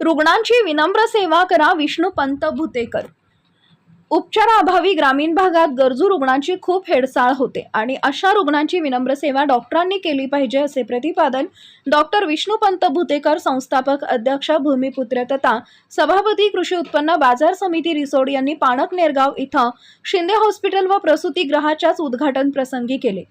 रुग्णांची विनम्र सेवा करा विष्णुपंत भुतेकर. उपचाराअभावी ग्रामीण भागात गरजू रुग्णांची खूप हेडसाळ होते आणि अशा रुग्णांची विनम्र सेवा डॉक्टरांनी केली पाहिजे असे प्रतिपादन डॉक्टर विष्णुपंत भुतेकर संस्थापक अध्यक्ष भूमिपुत्र तथा सभापती कृषी उत्पन्न बाजार समिती रिसोड यांनी पाणक नेरगाव इथं शिंदे हॉस्पिटल व प्रसूतीगृहाच्याच उद्घाटन प्रसंगी केले.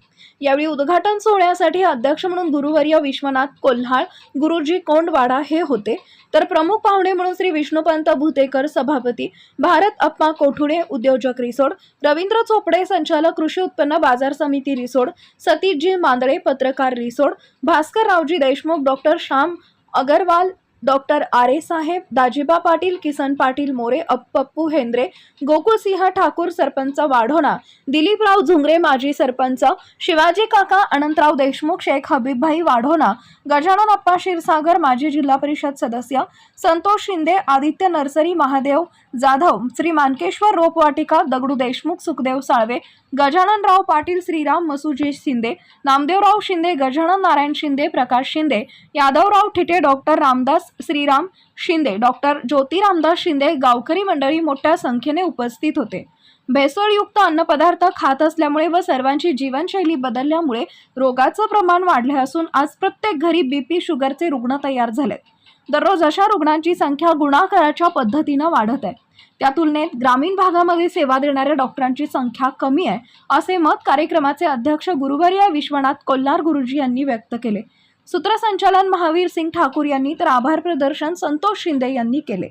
यावेळी उद्घाटन सोहळ्यासाठी अध्यक्ष म्हणून गुरुवर्य विश्वनाथ कोल्हाळ गुरुजी कोंडवाडा हे होते. तर प्रमुख पाहुणे म्हणून श्री विष्णुपंत भुतेकर सभापती भारत अप्पा कोठुडे उद्योजक रिसोड रवींद्र चोपडे संचालक कृषी उत्पन्न बाजार समिती रिसोड सतीशजी मांदळे पत्रकार रिसोड भास्कर रावजी देशमुख डॉक्टर श्याम अगरवाल डॉक्टर आरे साहेब दाजीबा पाटील किसन पाटील मोरे अप पप्पू हेंद्रे गोकुळसिंह ठाकूर सरपंच वाढोणा दिलीपराव झुंगरे माजी सरपंच शिवाजी काका अनंतराव देशमुख शेख हबीबभाई वाढोणा गजानन अप्पा क्षीरसागर माजी जिल्हा परिषद सदस्य संतोष शिंदे आदित्य नर्सरी महादेव जाधव श्री मानकेश्वर रोपवाटिका दगडू देशमुख सुखदेव साळवे गजाननराव पाटील श्रीराम मसुजी शिंदे नामदेवराव शिंदे गजानन नारायण शिंदे प्रकाश शिंदे यादवराव ठिटे डॉक्टर रामदास श्रीराम शिंदे डॉक्टर ज्योतिरामदास शिंदे गावकरी मंडळी मोठ्या संख्येने उपस्थित होते. भेसळयुक्त अन्नपदार्थ खात असल्यामुळे व सर्वांची जीवनशैली बदलल्यामुळे रोगाचं प्रमाण वाढले असून आज प्रत्येक घरी बीपी शुगरचे रुग्ण तयार झालेत. दररोज अशा रुग्णांची संख्या गुणाकाराच्या पद्धतीनं वाढत आहे. त्या तुलनेत ग्रामीण भागामध्ये सेवा देणाऱ्या डॉक्टरांची संख्या कमी आहे असे मत कार्यक्रमाचे अध्यक्ष गुरुवर्य विश्वनाथ कोल्हार गुरुजी यांनी व्यक्त केले. सूत्रसंचालन महावीर सिंग ठाकूर यांनी तर आभार प्रदर्शन संतोष शिंदे यांनी केले.